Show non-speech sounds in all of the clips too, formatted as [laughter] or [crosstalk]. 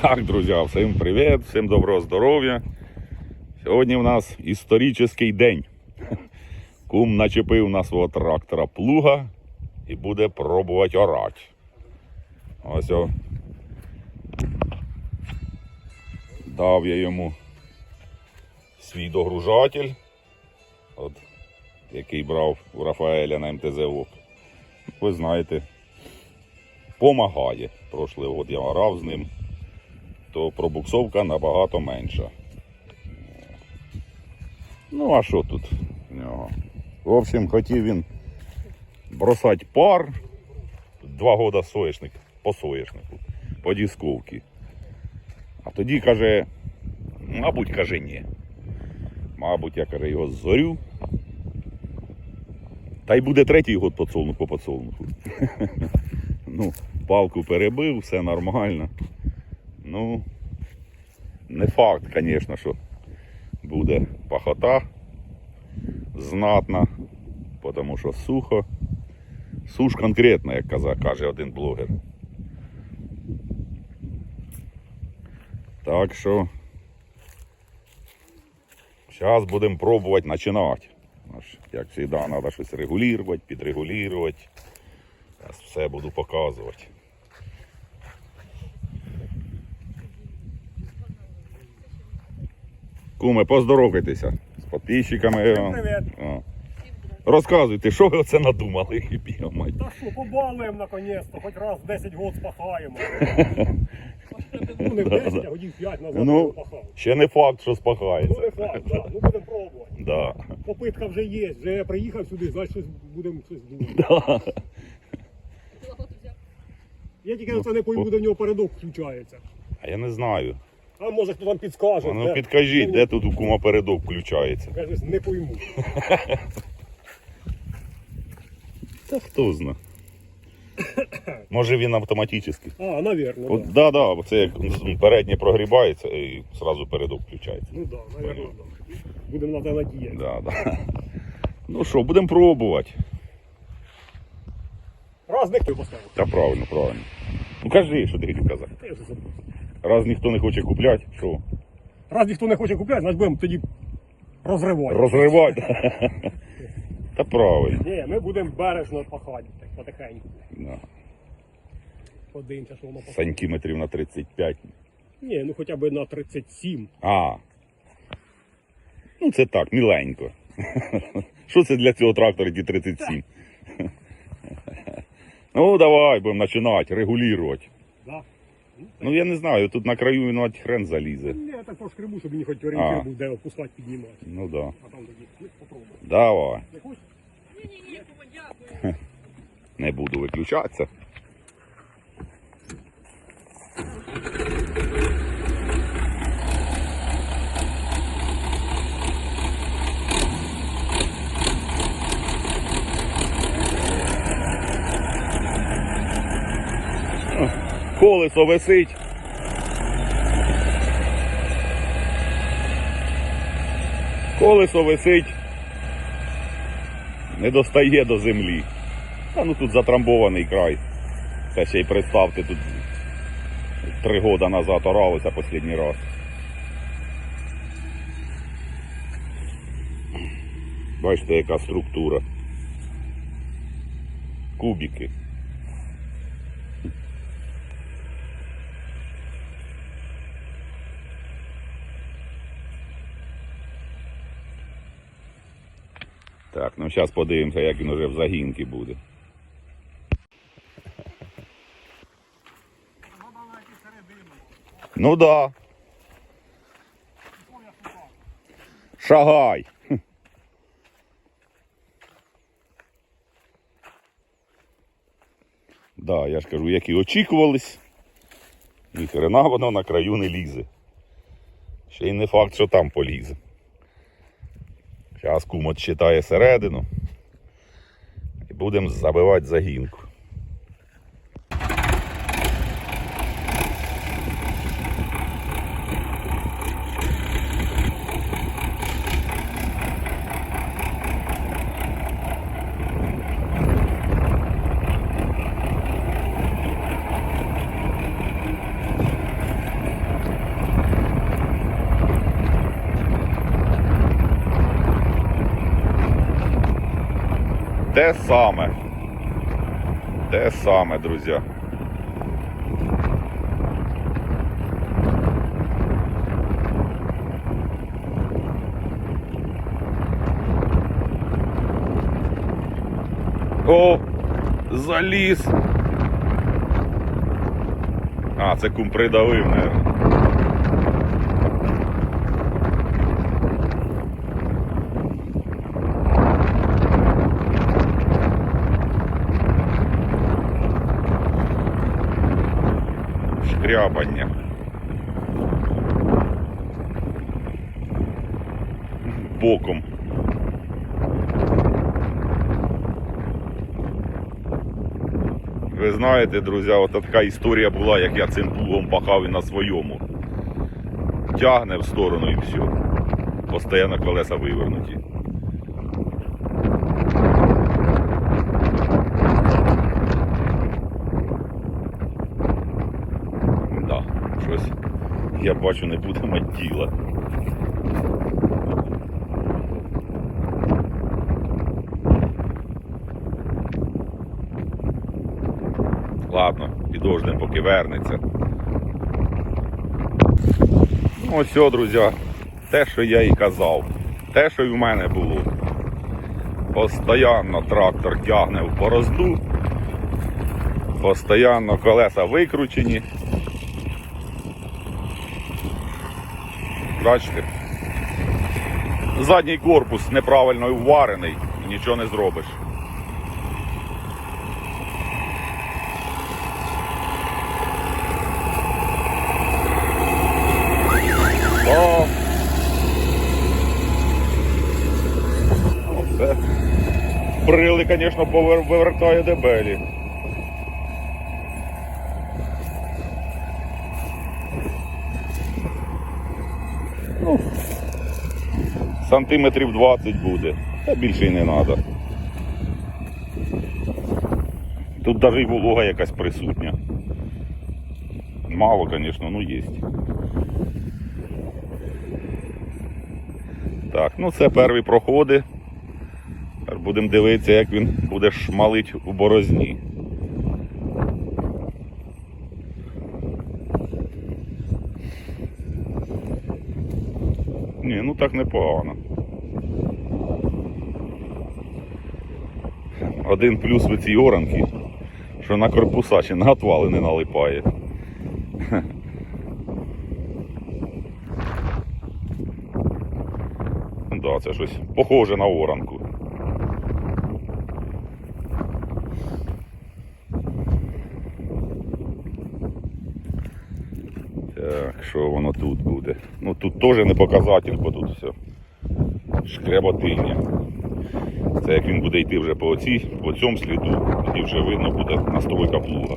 Так, друзі, всім привіт, всім доброго здоров'я. Сьогодні у нас історичний день. Кум начепив на свого трактора плуга і буде пробувати орати. Ось о. Дав я йому свій догружатель, от, який брав у Рафаеля на МТЗ ОК. Ви знаєте, помагає. Прошлий год я орав з ним то пробуксовка набагато менша. Ну, а що тут в нього? В общем, хотів він бросати пар. Два года соєшник по соєшнику, по дісковці. А тоді каже, мабуть, каже, ні. Мабуть, я каже, його зорю. Та й буде третій год подсолнух по подсолнуху. [laughs] ну, палку перебив, все нормально. Ну, не факт, звісно, що буде пахота знатна, тому що сухо. Суш конкретно, як каза- каже один блогер. Так що зараз будемо пробувати починати. Як завжди, треба щось регулювати, підрегулювати. Зараз все буду показувати. Куме, поздоровкайтеся з підписчиками. Привіт. О. Розказуйте, що ви оце надумали, [laughs] мать. Та що, побалуємо наконець-то, хоч раз в 10 год спахаємо. [laughs] Ну не в 10, а годів 5 назад Ну, ну, пахав. ще не факт, що Ну спахається. не факт, да. ну будемо пробувати. Да. Попитка вже є, вже я приїхав сюди, значить щось будемо щось думати. Да. Я тільки на це не пойму, до нього передок включається. А я не знаю. А може хто там підскаже. А ну де? підкажіть, Ну, де тут у кума передок включається. Я не пойму. [laughs] Та хто зна. Може він автоматичний. А, навірно, От, да. да, бо це як переднє прогрібається і одразу передок включається. Ну да, навірно. Будемо на це надіяти. Да, да. Ну що, будемо пробувати. Раз не поставив. Та правильно, правильно. Ну кажи, що ти хотів казати. Я вже забув. Раз ніхто не хоче купляти, що? Раз ніхто не хоче купляти, значить будемо тоді розривати. Розривати. [laughs] Та правильно. Ні, ми будемо бережно пахати, так потихеньку. Да. Подивимося, що воно пахне. Сантиметрів на 35. Ні, ну хоча б на 37. А. Ну це так, міленько. [laughs] Що це для цього трактора ті 37? [laughs] Ну, давай, будемо починати, регулювати. Ну я не знаю, тут на краю він навіть хрен залізе. Ні, я так пошкребу, щоб мені хоч орієнтир А. був, де опускати, піднімати. Ну да. А там тоді ну, попробуємо. Давай. Не хочеш? Не буду виключатися. Колесо висить. Колесо висить. Не достає до землі. Та ну тут затрамбований край. Та ще й представте, тут три роки назад оралося останній раз. Бачите, яка структура. Кубики. Так, ну зараз подивимося, як він уже в загінки буде. Ну да. Шагай. Да, я ж кажу, як і очікувались. Ні хрена воно на краю не лізе. Ще й не факт, що там полізе. Зараз кум отчитає середину. І будемо забивати загінку. Те саме. Те саме, друзі. О, заліз. А, це кум придавив, наверное. Шкрябання. Боком. Ви знаєте, друзі, от така історія була, як я цим плугом пахав і на своєму. Тягне в сторону і все. Постоянно колеса вивернуті. Да, щось я бачу не буде мати діла. Ладно, підождемо, поки вернеться. Ну, ось, друзі, те, що я і казав, те, що і в мене було. Постоянно трактор тягне в борозду, постоянно колеса викручені. Бачите? Задній корпус неправильно вварений, і нічого не зробиш. Брили, звісно, повер- вивертає дебелі. Сантиметрів 20 буде, та більше й не треба. Тут навіть і волога якась присутня. Мало, звісно, ну є. Так, ну це перші проходи. Будемо дивитися, як він буде шмалить у борозні. Ні, ну так непогано. Один плюс в цій оранки, що на корпуса чи на отвали не налипає. [laughs] Да, це щось похоже на оранку. Так, що воно тут буде? Ну тут теж не показатель, бо тут все. Шкряботиня. Це як він буде йти вже по оцій, по цьому сліду, тоді вже видно буде настройка плуга.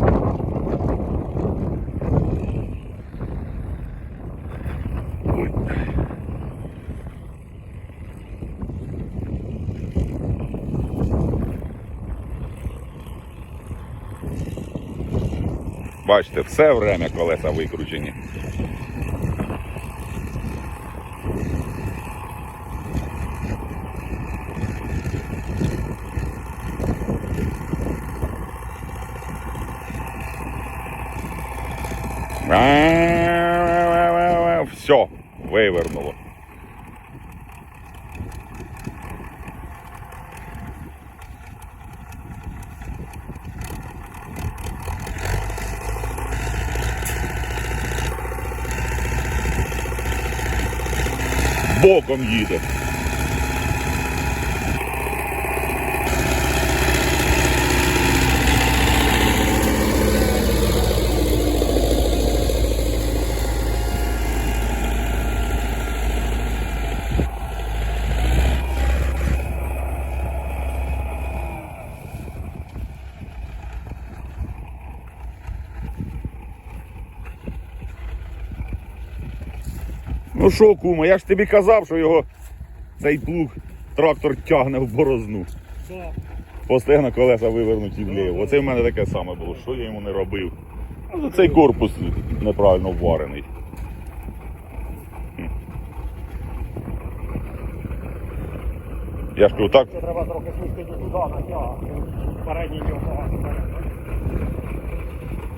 Бачите, все время колеса викручені. Все, вивернуло. Боком їде. Ну що, кума, я ж тобі казав, що його цей плуг трактор тягне в борозну. Да. Постійно колеса вивернуті вліво. Оце в мене таке саме було. Що я йому не робив? Ну, цей корпус неправильно вварений. Я ж кажу, так, треба трохи смістити туди, на тяг. Передній нього багато перед.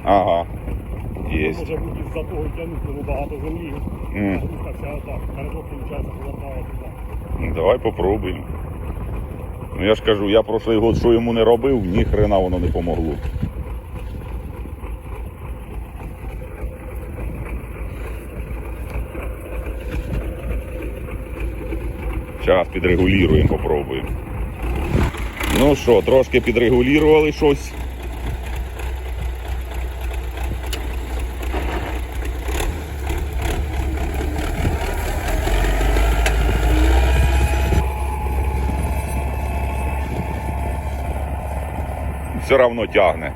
ага. Є. Може бути із-за того тягнути, тому багато землі. М. Спускався отак. Передок, виходить, повертає туди. Ну, Давай попробуємо. Ну я ж кажу, я прошлий год, що йому не робив, ні хрена воно не помогло. Зараз підрегулюємо, попробуємо. Ну що, трошки підрегулювали щось. Все равно тягне.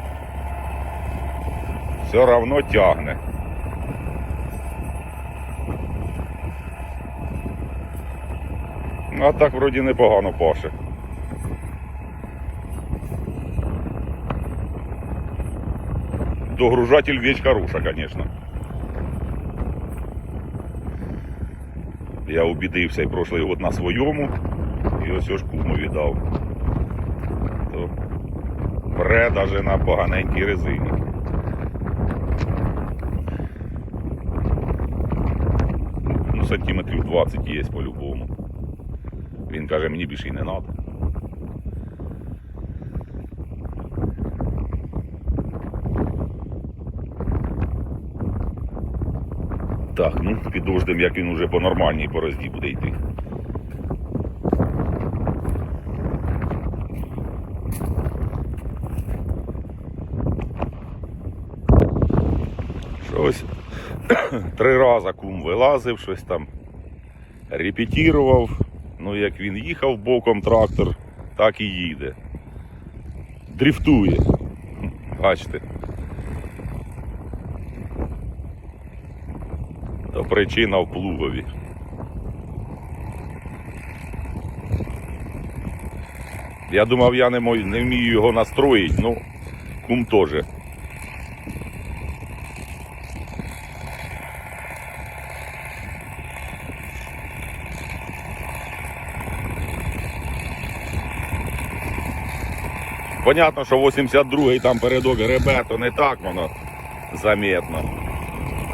Все равно тягне. А так вроді непогано паше. Догружатель вещь хороша, конечно. Я убідився і прошлий год на своєму. І ось ось куму віддав. То пре на поганенькій резині. Ну, сантиметрів 20 є по-любому. Він каже, мені більше й не треба. Так, ну підождемо, як він уже по нормальній борозді буде йти. Щось [coughs] три рази кум вилазив, щось там репетірував. Ну, як він їхав боком трактор, так і їде. Дрифтує. [coughs] Бачите. То причина в плугові. Я думав, я не, мой, не вмію його настроїти, ну, кум теж. Понятно, що 82-й там передок гребе, то не так воно заметно.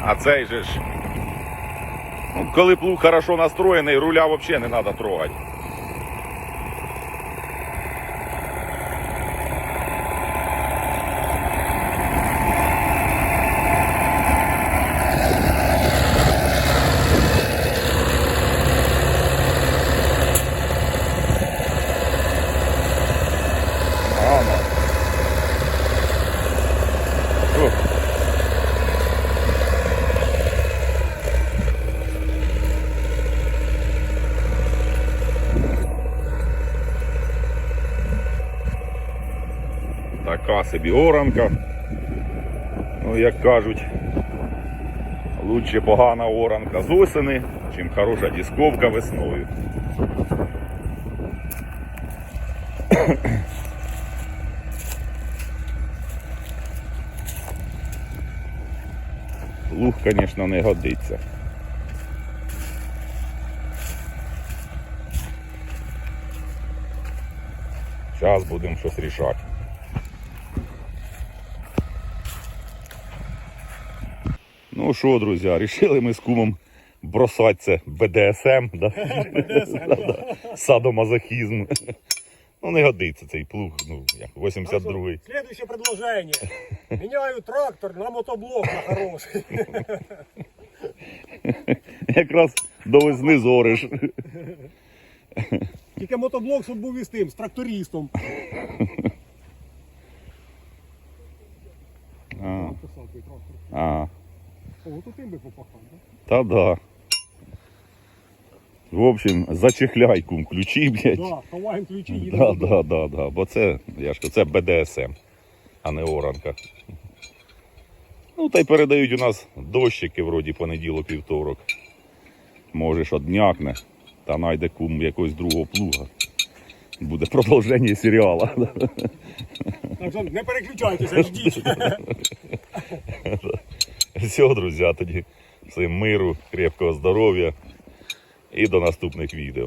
А цей же ж. Ну, коли плуг хорошо настроєний, руля взагалі не треба трогати. Ага. Фу. Собі оранка. Ну, як кажуть, лучше погана оранка з осени, чим хороша дисковка весною. [coughs] Луг, звісно, не годиться. Зараз будемо щось рішати. Ну що, друзі, рішили ми з кумом бросати це БДСМ, да? Садомазохізм. Ну не годиться цей плуг, ну як 82-й. Следующее предложение. Меняю трактор на мотоблок на хороший. Якраз до весни зориш. Тільки мотоблок, щоб був із тим, з трактористом. А, а, О, то тим би попахав, да? та да. В общем, зачехляй кум ключі, блядь. Да, ховаємо ключі, їдемо. Да, да, да, да. Бо це, я ж кажу, це БДСМ, а не оранка. Ну, та й передають у нас дощики, вроді понеділок, вівторок. Може, що днякне, та найде кум якогось другого плуга. Буде продовження серіалу. Так що не переключайтеся, ждіть. [laughs] [laughs] Все, друзі, тоді всім миру, крепкого здоров'я і до наступних відео.